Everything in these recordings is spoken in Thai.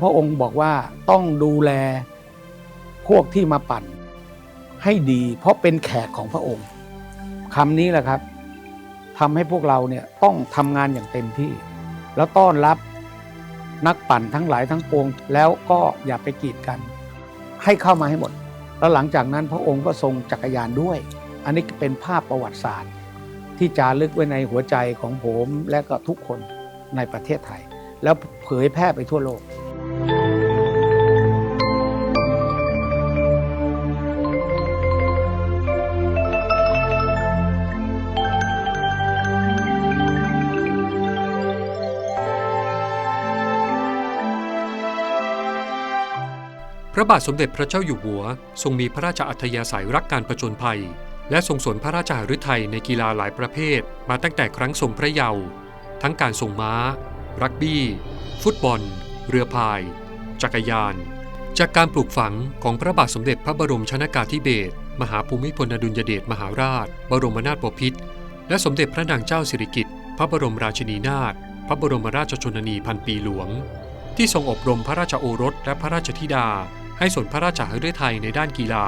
พระองค์บอกว่าต้องดูแลพวกที่มาปั่นให้ดี เพราะเป็นแขกของพระองค์คำนี้แหละครับทำให้พวกเราเนี่ยต้องทำงานอย่างเต็มที่ แล้วต้อนรับนักปั่นทั้งหลายทั้งปวง แล้วก็อย่าไปกีดกัน ให้เข้ามาให้หมด แล้วหลังจากนั้นพระองค์ก็ทรงจักรยานด้วย อันนี้เป็นภาพประวัติศาสตร์ ที่จารึกไว้ในหัวใจของผมและก็ทุกคนในประเทศไทย แล้วเผยแพร่ไปทั่วโลก ระบาทสมเด็จพระเจ้าอยู่หัว ทรงมีพระราชอัธยาศัยรักการผจญภัย และทรงสนพระราชหฤทัยในกีฬาหลายประเภท มาตั้งแต่ครั้งทรงพระเยาว์ทั้งการส่งม้า รักบี้ ฟุตบอล เรือพาย จักรยาน จากการปลูกฝังของพระบาทสมเด็จพระบรมชนากาธิเบศรมหาภูมิพลอดุลยเดชมหาราช บรมนาถบพิตรและสมเด็จพระนางเจ้าสิริกิติ์พระบรมราชินีนาถพระบรมราชชนนีพันปีหลวง ที่ทรงอบรมพระราชโอรสและพระราชธิดา ให้สนพระราชหฤทัยในด้านกีฬา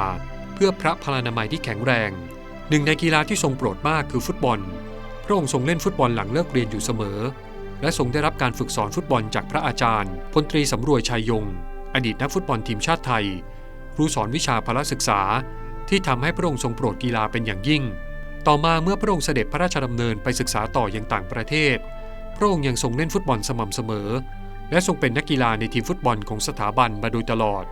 เพื่อพระพลานามัยที่แข็งแรง หนึ่งในกีฬาที่ทรงโปรดมากคือฟุตบอล พระองค์ทรงเล่นฟุตบอลหลังเลิกเรียนอยู่เสมอ และทรงได้รับการฝึกสอนฟุตบอลจากพระอาจารย์พลตรีสำรวยชัยยง อดีตนักฟุตบอลทีมชาติไทย ครูสอนวิชาพละศึกษา ที่ทำให้พระองค์ทรงโปรดกีฬาเป็นอย่างยิ่ง ต่อมาเมื่อพระองค์เสด็จพระราชดำเนินไปศึกษาต่อยังต่างประเทศ พระองค์ยังทรงเล่นฟุตบอลสม่ำเสมอ และทรงเป็นนักกีฬาในทีมฟุตบอลของสถาบันมาโดยตลอด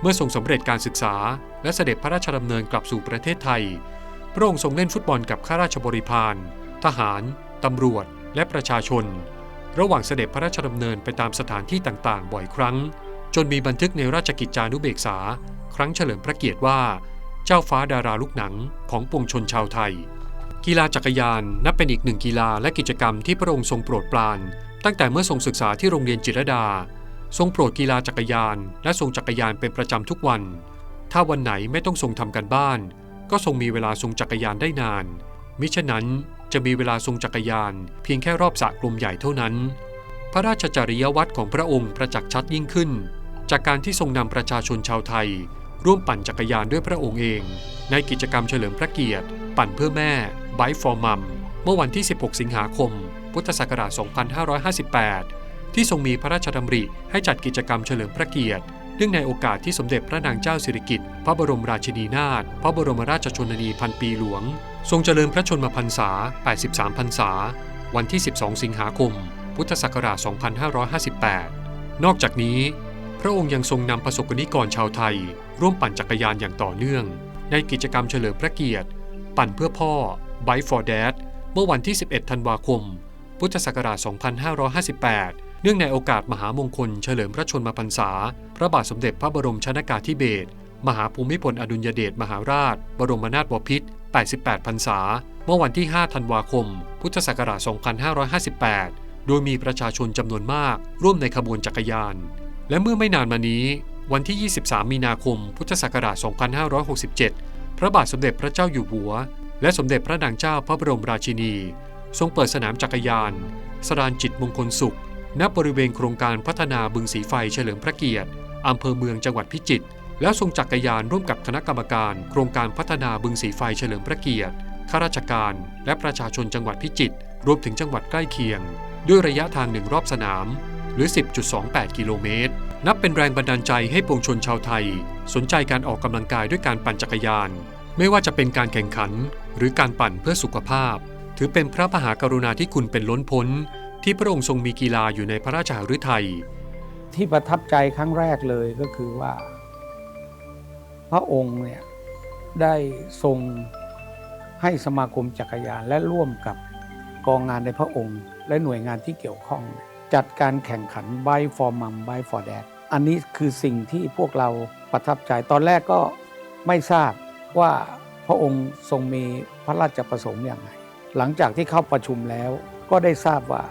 เมื่อทรงสำเร็จการศึกษา และเสด็จพระราชดำเนินกลับสู่ประเทศไทย พระองค์ทรงเล่นฟุตบอลกับข้าราชบริพารทหารตำรวจ และประชาชน ระหว่างเสด็จพระราชดำเนินไปตามสถานที่ต่างๆ บ่อยครั้ง จนมีบันทึกในราชกิจจานุเบกษา ครั้งเฉลิมพระเกียรติว่า เจ้าฟ้าดาราลูกหนังของปวงชนชาวไทย กีฬาจักรยานนับเป็นอีกหนึ่งกีฬาและกิจกรรมที่พระองค์ทรงโปรดปราน ตั้งแต่เมื่อทรงศึกษาที่โรงเรียนจิรดา ทรงโปรดกีฬาจักรยาน และทรงจักรยานเป็นประจำทุกวัน ถ้าวันไหนไม่ต้องทรงทำกันบ้าน ก็ทรงมีเวลาทรงจักรยานได้นาน มิฉะนั้น จะมีเวลาทรงจักรยาน เพียงแค่รอบสระกลมใหญ่เท่านั้น พระราชจริยวัตรของพระองค์ประจักษ์ชัดยิ่งขึ้น จากการที่ทรงนำประชาชนชาวไทย ร่วมปั่นจักรยานด้วยพระองค์เอง ในกิจกรรมเฉลิมพระเกียรติ ปั่นเพื่อแม่ Bike for Mum เมื่อวันที่ 16 สิงหาคม พุทธศักราช 2558 ที่ทรงมีพระราชดำริให้จัดกิจกรรมเฉลิมพระเกียรติ เนื่องในโอกาสที่สมเด็จพระนางเจ้าสิริกิติ์พระบรมราชินีนาถพระบรมราชชนนีพันปีหลวง ทรงเจริญพระชนมพรรษา 83 พรรษา วันที่ 12 สิงหาคม พุทธศักราช 2558 นอกจากนี้ พระองค์ยังทรงนำประสบกนิกรชาวไทย ร่วมปั่นจักรยานอย่างต่อเนื่อง ในกิจกรรมเฉลิมพระเกียรติ ปั่นเพื่อพ่อ Bike for Dad เมื่อวันที่ 11 ธันวาคม พุทธศักราช 2558 เนื่องในโอกาสมหามงคลเฉลิมพระชนมพรรษา พระบาทสมเด็จพระบรมชนากาธิเบศรมหาภูมิพลอดุลยเดชมหาราช บรมนาถบพิตร 88 พรรษา เมื่อวันที่ 5 ธันวาคม พุทธศักราช 2558 โดยมีประชาชนจำนวนมาก ร่วมในขบวนจักรยาน และเมื่อไม่นานมานี้ วันที่ 23 มีนาคม พุทธศักราช 2567 พระบาทสมเด็จพระเจ้าอยู่หัว และสมเด็จพระนางเจ้าพระบรมราชินี ทรงเปิดสนามจักรยาน สรานจิตมงคลสุข ณบริเวณโครงการพัฒนาบึงสีไฟเฉลิมพระเกียรติอำเภอเมืองจังหวัดพิจิตรแล้วทรงจักรยานร่วมกับคณะกรรมการโครงการพัฒนาบึงสีไฟเฉลิมพระเกียรติข้าราชการ และประชาชนจังหวัดพิจิตรรวมถึงจังหวัดใกล้เคียง ด้วยระยะทางหนึ่งรอบสนาม หรือ 10.28 กิโลเมตร นับเป็นแรงบันดาลใจให้ปวงชนชาวไทย สนใจการออกกำลังกายด้วยการปั่นจักรยาน ไม่ว่าจะเป็นการแข่งขัน หรือการปั่นเพื่อสุขภาพ ถือเป็นพระมหากรุณาธิคุณเป็นล้นพ้น ที่พระองค์ทรงมีกีฬาอยู่ในพระราชหฤทัย ที่ประทับใจครั้งแรกเลยก็คือว่า พระองค์เนี่ยได้ทรงให้สมาคมจักรยานและร่วมกับกองงานในพระองค์ และหน่วยงานที่เกี่ยวข้อง จัดการแข่งขัน b บ f o r Mum b บ for Dad อันนี้คือสิ่งที่พวกเราประทับใจตอนแรกก็ไม่ทราบว่าพระองค์ทรงมีพระราชประสงค์อย่างไรหลังจากที่เข้าประชุมแล้วก็ได้ทราบว่า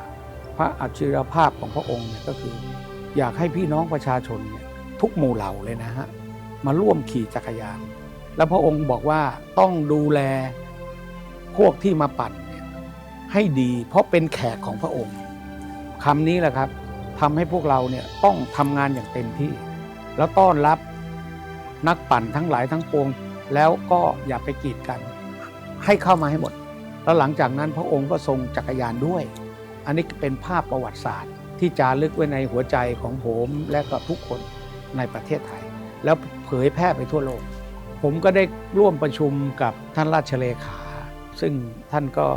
พระอัจฉริยภาพของพระองค์เนี่ยก็คือ อยากให้พี่น้องประชาชนเนี่ยทุกหมู่เหล่าเลยนะฮะมาร่วมขี่จักรยาน แล้วพระองค์บอกว่าต้องดูแลพวกที่มาปั่นเนี่ยให้ดี เพราะเป็นแขกของพระองค์คำนี้แหละครับทำให้พวกเราเนี่ยต้องทำงานอย่างเต็มที่ แล้วต้อนรับนักปั่นทั้งหลายทั้งปวง แล้วก็อย่าไปกีดกัน ให้เข้ามาให้หมด แล้วหลังจากนั้นพระองค์ก็ทรงจักรยานด้วย อันนี้เป็นภาพประวัติศาสตร์ ที่จารึกไว้ในหัวใจของผมและก็ทุกคนในประเทศไทย แล้วเผยแพร่ไปทั่วโลก ผมก็ได้ร่วมประชุมกับท่านราชเลขา ซึ่งท่านก็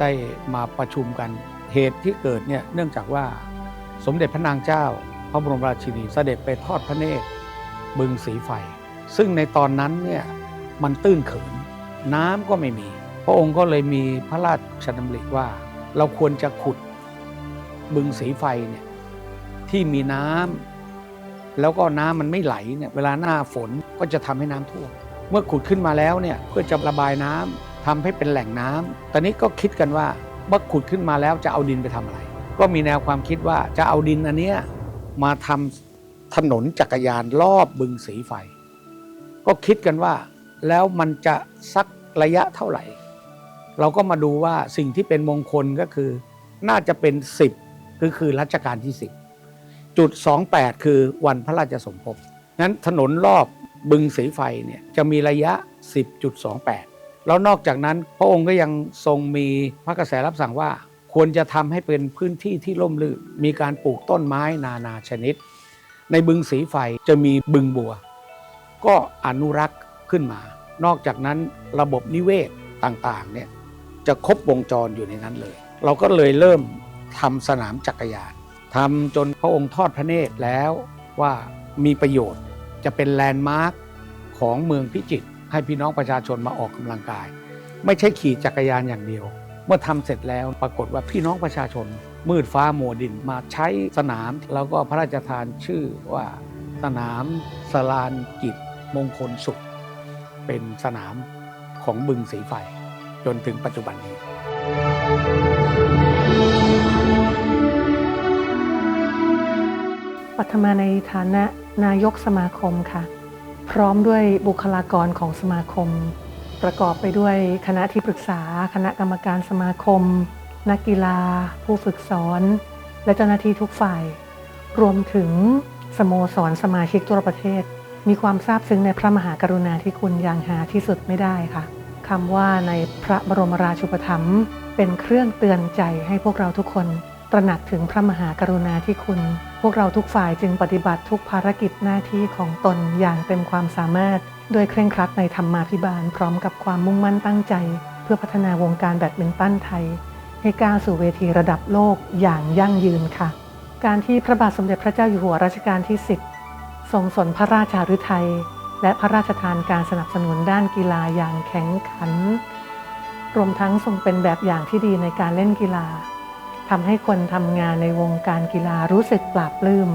ได้มาประชุมกันเหตุที่เกิดเนี่ยเนื่องจากว่าสมเด็จพระนางเจ้า พระบรมราชินีเสด็จไปทอดพระเนตรบึงสีไฟ ซึ่งในตอนนั้นเนี่ยมันตื้นเขิน น้ำก็ไม่มี พระองค์ก็เลยมีพระราชดำริว่า เราควรจะขุดบึงสีไฟเนี่ยที่มีน้ำแล้วก็น้ำมันไม่ไหลเนี่ยเวลาหน้าฝนก็จะทำให้น้ำท่วมเมื่อขุดขึ้นมาแล้วเนี่ยเพื่อจะระบายน้ำทำให้เป็นแหล่งน้ำตอนนี้ก็คิดกันว่าเมื่อขุดขึ้นมาแล้วจะเอาดินไปทำอะไร ก็มีแนวความคิดว่าจะเอาดินอันเนี้ยมาทำถนนจักรยานรอบบึงสีไฟ ก็คิดกันว่าแล้วมันจะสักระยะเท่าไหร่ เราก็มาดูว่าสิ่งที่เป็นมงคลก็คือน่าจะเป็น 10 คือคือรัชกาลที่ 10 จุด 28 คือวันพระราชสมภพนั้นถนนรอบบึงสีไฟเนี่ยจะมีระยะ 10.28 แล้วนอกจากนั้นพระองค์ก็ยังทรงมีพระกระแสรับสั่งว่า ควรจะทำให้เป็นพื้นที่ที่ร่มรื่นมีการปลูกต้นไม้นานาชนิด ในบึงสีไฟจะมีบึงบัว ก็อนุรักษ์ขึ้นมา นอกจากนั้นระบบนิเวศต่างๆเนี่ย จะครบวงจรอยู่ในนั้นเลย เราก็เลยเริ่มทำสนามจักรยานทำจนพระองค์ทอดพระเนตรแล้วว่ามีประโยชน์จะเป็นแลนด์มาร์คของเมืองพิจิตรให้พี่น้องประชาชนมาออกกำลังกาย ไม่ใช่ขี่จักรยานอย่างเดียว เมื่อทำเสร็จแล้วปรากฏว่าพี่น้องประชาชน มืดฟ้ามัวดินมาใช้สนาม แล้วก็พระราชทานชื่อว่าสนามสลานกิจมงคลสุข เป็นสนามของบึงสีไฟ จนถึงปัจจุบันนี้ ปัทมาในฐานะนายกสมาคมค่ะ พร้อมด้วยบุคลากรของสมาคม ประกอบไปด้วยคณะที่ปรึกษา คณะกรรมการสมาคม นักกีฬา ผู้ฝึกสอน และเจ้าหน้าที่ทุกฝ่าย รวมถึงสโมสรสมาชิกทั่วประเทศ มีความซาบซึ้งในพระมหากรุณาธิคุณอย่างหาที่สุดไม่ได้ค่ะ คำว่าในพระบรมราชูปถัมภ์เป็นเครื่องเตือนใจให้พวกเราทุกคน ตระหนักถึงพระมหากรุณาธิคุณ พวกเราทุกฝ่ายจึงปฏิบัติทุกภารกิจหน้าที่ของตนอย่างเต็มความสามารถด้วยเคร่งครัดในธรรมาภิบาลพร้อมกับความมุ่งมั่นตั้งใจ เพื่อพัฒนาวงการแบดมินตันไทย ให้ก้าวสู่เวทีระดับโลกอย่างยั่งยืนค่ะ การที่พระบาทสมเด็จพระเจ้าอยู่หัวรัชกาลที่ 10 ทรงสนพระราชาฤทัย และพระราชทานการสนับสนุนด้านกีฬาอย่างแข็งขัน รวมทั้งทรงเป็นแบบอย่างที่ดีในการเล่นกีฬาทำให้คนทำงานในวงการกีฬารู้สึกปลาบปลื้ม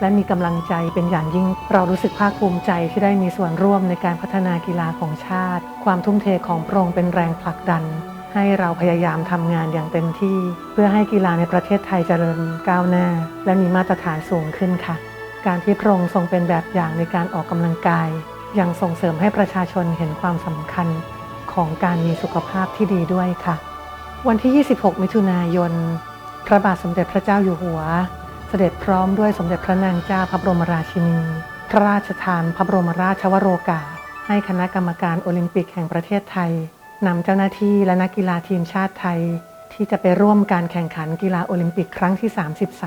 และมีกำลังใจเป็นอย่างยิ่ง เรารู้สึกภาคภูมิใจที่ได้มีส่วนร่วมในการพัฒนากีฬาของชาติ ความทุ่มเทของพระองค์เป็นแรงผลักดัน ให้เราพยายามทำงานอย่างเต็มที่ เพื่อให้กีฬาในประเทศไทยเจริญก้าวหน้า และมีมาตรฐานสูงขึ้นค่ะ การที่พระองค์ทรงเป็นแบบอย่างในการออกกำลังกาย ยังส่งเสริมให้ประชาชนเห็นความสำคัญของการมีสุขภาพที่ดีด้วยค่ะ วันที่ 26 มิถุนายน พระบาทสมเด็จพระเจ้าอยู่หัว เสด็จพร้อมด้วยสมเด็จพระนางเจ้าพระบรมราชินี พระราชทานพระบรมราชวโรกาส ให้คณะกรรมการโอลิมปิกแห่งประเทศไทยนำเจ้าหน้าที่และนักกีฬาทีมชาติไทย ที่จะไปร่วมการแข่งขันกีฬาโอลิมปิกครั้งที่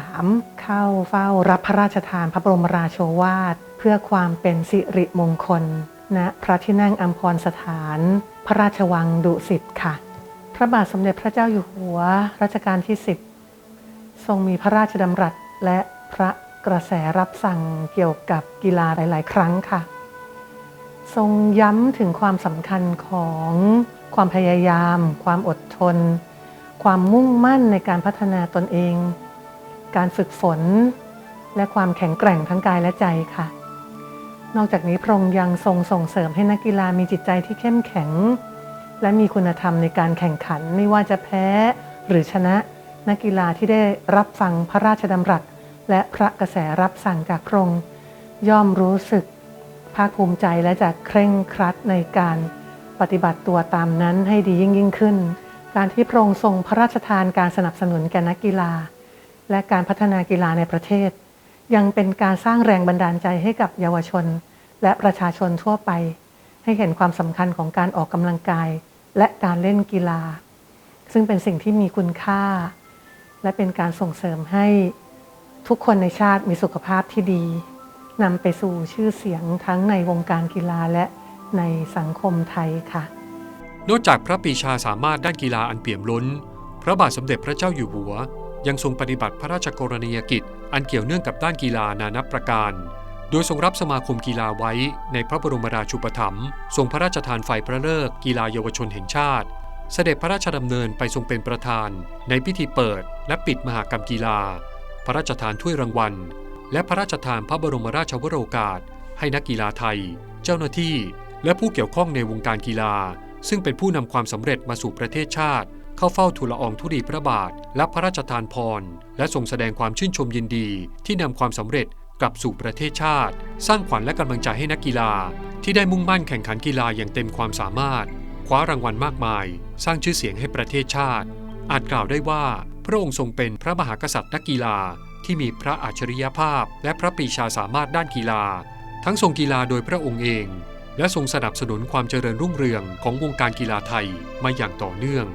33 เข้าเฝ้ารับพระราชทานพระบรมราโชวาท เพื่อความเป็นสิริมงคลณพระที่นั่งอัมพรสถาน พระราชวังดุสิตค่ะ พระบาทสมเด็จพระเจ้าอยู่หัวรัชกาลที่ 10 ทรงมีพระราชดำรัสและพระกระแสรับสั่งเกี่ยวกับกีฬาหลาย ๆ ครั้งค่ะ ทรงย้ำถึงความสำคัญของความพยายาม ความอดทน ความมุ่งมั่นในการพัฒนาตนเอง การฝึกฝน และความแข็งแกร่งทั้งกายและใจค่ะ นอกจากนี้พระองค์ยังทรงส่งเสริมให้นักกีฬามีจิตใจที่เข้มแข็ง และมีคุณธรรมในการแข่งขันไม่ว่าจะแพ้หรือชนะนักกีฬาที่ได้รับฟังพระราชดำรัส และพระกระแสรับสั่งจากพระองค์ย่อมรู้สึกภาคภูมิใจและจะเคร่งครัดในการปฏิบัติตัวตามนั้นให้ดียิ่งยิ่งขึ้น การที่พระองค์ทรงพระราชทานการสนับสนุนแก่นักกีฬา และการพัฒนากีฬาในประเทศ ยังเป็นการสร้างแรงบันดาลใจให้กับเยาวชน และประชาชนทั่วไป ให้เห็นความสำคัญของการออกกำลังกาย และการเล่นกีฬา ซึ่งเป็นสิ่งที่มีคุณค่า และเป็นการส่งเสริมให้ทุกคนในชาติมีสุขภาพที่ดีนำไปสู่ชื่อเสียงทั้งในวงการกีฬาและในสังคมไทยค่ะ นอกจากพระปีชาสามารถด้านกีฬาอันเปี่ยมล้น พระบาทสมเด็จพระเจ้าอยู่หัว ยังทรงปฏิบัติพระราชกรณียกิจ อันเกี่ยวเนื่องกับด้านกีฬานานับประการ โดยทรงรับสมาคมกีฬาไว้ในพระบรมราชูปถัมภ์ทรงพระราชทานไฟพระเลิกกีฬาเยาวชนแห่งชาติ เสด็จพระราชดำเนินไปทรงเป็นประธาน ในพิธีเปิด และปิดมหากรรมกีฬา พระราชทานถ้วยรางวัล และพระราชทานพระบรมราชวโรกาส ให้นักกีฬาไทย เจ้าหน้าที่ และผู้เกี่ยวข้องในวงการกีฬา ซึ่งเป็นผู้นำความสำเร็จมาสู่ประเทศชาติ เข้าเฝ้าทูลละอองธุลีพระบาท และพระราชทานพร และทรงแสดงความชื่นชมยินดี ที่นำความสำเร็จกลับสู่ประเทศชาติ สร้างขวัญและกำลังใจให้นักกีฬา ที่ได้มุ่งมั่นแข่งขันกีฬาอย่างเต็มความสามารถ คว้ารางวัลมากมาย สร้างชื่อเสียงให้ประเทศชาติ อาจกล่าวได้ว่าพระองค์ทรงเป็นพระมหากษัตริย์นักกีฬา ที่มีพระอัจฉริยภาพ และพระปีชาสามารถด้านกีฬา ทั้งทรงกีฬาโดยพระองค์เอง และทรงสนับสนุนความเจริญรุ่งเรืองของวงการกีฬาไทยมาอย่างต่อเนื่อง